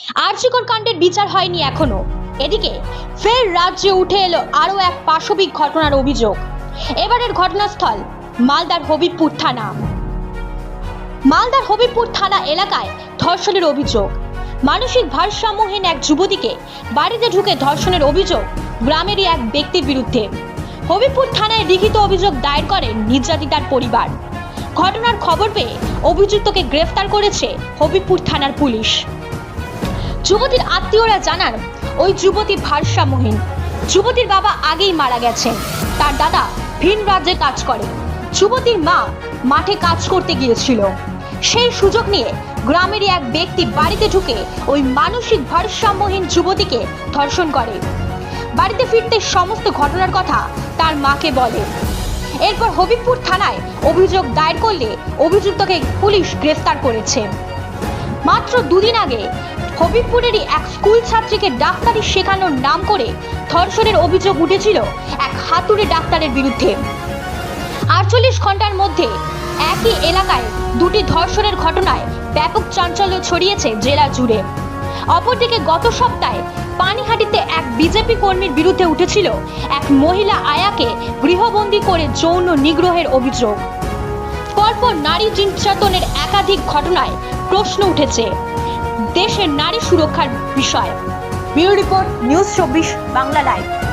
আর্যিকর কাণ্ডের বিচার হয়নি এখনও। এদিকে ফের রাজ্যে উঠে এলো আরও এক পাশবিক ঘটনার অভিযোগ। এবারের ঘটনাস্থল মালদার হবিবপুর থানা। মালদার হবিবপুর থানা এলাকায় ধর্ষণের অভিযোগ। মানসিক ভারসাম্যহীন এক যুবতীকে বাড়িতে ঢুকে ধর্ষণের অভিযোগ গ্রামেরই এক ব্যক্তির বিরুদ্ধে। হবিবপুর থানায় লিখিত অভিযোগ দায়ের করেন নির্যাতিতার পরিবার। ঘটনার খবর পেয়ে অভিযুক্তকে গ্রেফতার করেছে হবিবপুর থানার পুলিশ। যুবতীর আত্মীয়রা জানান, ওই যুবতী ভারসাম্যহীন। যুবতীর বাবা আগেই মারা গেছেন তার দাদা ভিন রাজ্যে কাজ করে। যুবতীর মা মাঠে কাজ করতে গিয়েছিল। সেই সুযোগ নিয়ে গ্রামেরই এক ব্যক্তি বাড়িতে ঢুকে ওই মানসিক ভারসাম্যহীন যুবতীকে ধর্ষণ করে। বাড়িতে ফিরতে সমস্ত ঘটনার কথা তার মাকে বলে। এরপর হবিবপুর থানায় অভিযোগ দায়ের করলে অভিযুক্তকে পুলিশ গ্রেফতার করেছে। মাত্র দুদিন আগে হবিবপুরেরই এক স্কুল ছাত্রীকে ডাক্তারি শেখানোর নাম করে ধর্ষণের অভিযোগ উঠেছিল এক হাতুড়ে ডাক্তারের বিরুদ্ধে। আটচল্লিশ ঘণ্টার মধ্যে একই এলাকায় দুটি ধর্ষণের ঘটনায় ব্যাপক চাঞ্চল্য ছড়িয়েছে জেলা জুড়ে। অপরদিকে গত সপ্তাহে পানিহাটিতে এক বিজেপি কর্মীর বিরুদ্ধে উঠেছিল এক মহিলা আয়াকে গৃহবন্দী করে যৌন নিগ্রহের অভিযোগ। পরপর নারী নির্যাতনের একাধিক ঘটনায় প্রশ্ন উঠেছে। দেশের নারী সুরক্ষার বিষয়। ব্যুরো রিপোর্ট নিউজ চব্বিশ বাংলা লাইভ